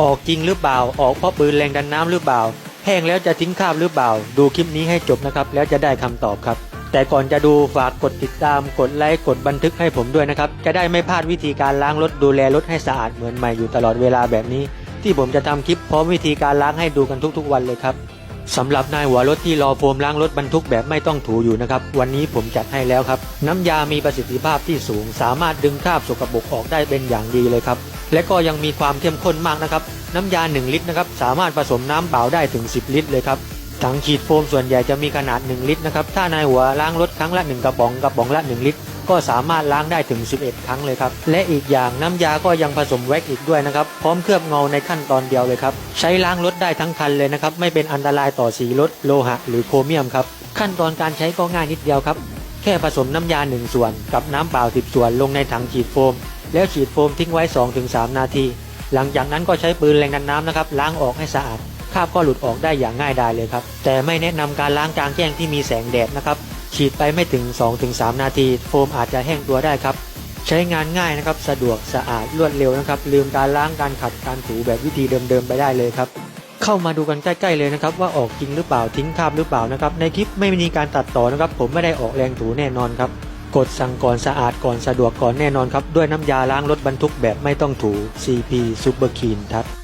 ออกจริงหรือเปล่า ออกเพราะปืนแรงดันน้ำหรือเปล่า แห้งแล้วจะทิ้งคราบหรือเปล่า ดูคลิปนี้ให้จบนะครับ แล้วจะได้คำตอบครับ แต่ก่อนจะดูฝากกดติดตาม กดไลค์ กดบันทึกให้ผมด้วยนะครับ จะได้ไม่พลาดวิธีการล้างรถดูแลรถให้สะอาดเหมือนใหม่อยู่ตลอดเวลาแบบนี้ ที่ผมจะทำคลิปพร้อมวิธีการล้างให้ดูกันทุกๆ วันเลยครับ สำหรับนายหัวรถที่รอโฟมล้างรถบรรทุกแบบไม่ต้องถูอยู่นะครับ วันนี้ผมจัดให้แล้วครับ น้ำยามีประสิทธิภาพที่สูง สามารถดึงคราบสกปรกออกได้เป็นอย่างดีเลยครับ และก็ยังมีความเข้มข้นมากนะครับ น้ำยา 1 ลิตรนะครับ สามารถผสมน้ำเปล่าได้ถึง 10 ลิตรเลยครับ ถังฉีดโฟมส่วนใหญ่จะมีขนาด 1 ลิตรนะครับ ถ้านายหัวล้างรถครั้งละ 1 กระป๋องกระป๋องละ 1 ลิตร ก็สามารถล้างได้ถึง 11 ครั้งเลยครับ และอีกอย่างน้ำยาก็ยังผสมแว็กซ์อีกด้วยนะครับ พร้อมเคลือบเงาในขั้นตอนเดียวเลยครับ ใช้ล้างรถได้ทั้งคันเลยนะครับ ไม่เป็นอันตรายต่อสีรถโลหะ หรือโครเมียมครับ ขั้นตอนการใช้ก็ง่ายนิดเดียวครับ แค่ผสมน้ำยา 1 ส่วน กับน้ำเปล่า10ส่วนลงในถังฉีดโฟม แล้วฉีดโฟมทิ้งไว้ 2-3 นาที หลังจากนั้นก็ใช้ปืนแรงดันน้ำนะครับล้างออกให้สะอาดคราบก็หลุดออกได้อย่างง่ายดายเลยครับ แต่ไม่แนะนำการล้างกลางแจ้งที่มีแสงแดดนะครับ ฉีดไปไม่ถึง 2-3 นาที โฟมอาจจะแห้งตัวได้ครับ ใช้งานง่ายนะครับ สะดวกสะอาดรวดเร็วนะครับ ลืมการล้างการขัดการถูแบบวิธีเดิมๆไปได้เลยครับ เข้ามาดูกันใกล้ๆเลยนะครับ ว่าออกจริงหรือเปล่าทิ้งคราบหรือเปล่านะครับ ในคลิปไม่มีการตัดต่อนะครับ ผมไม่ได้ออกแรงถูแน่นอนครับ กดสั่งก่อนสะอาดก่อนสะดวกก่อนแน่นอนครับด้วยน้ำยาล้างรถบรรทุกแบบไม่ต้องถู CP Super Clean ครับ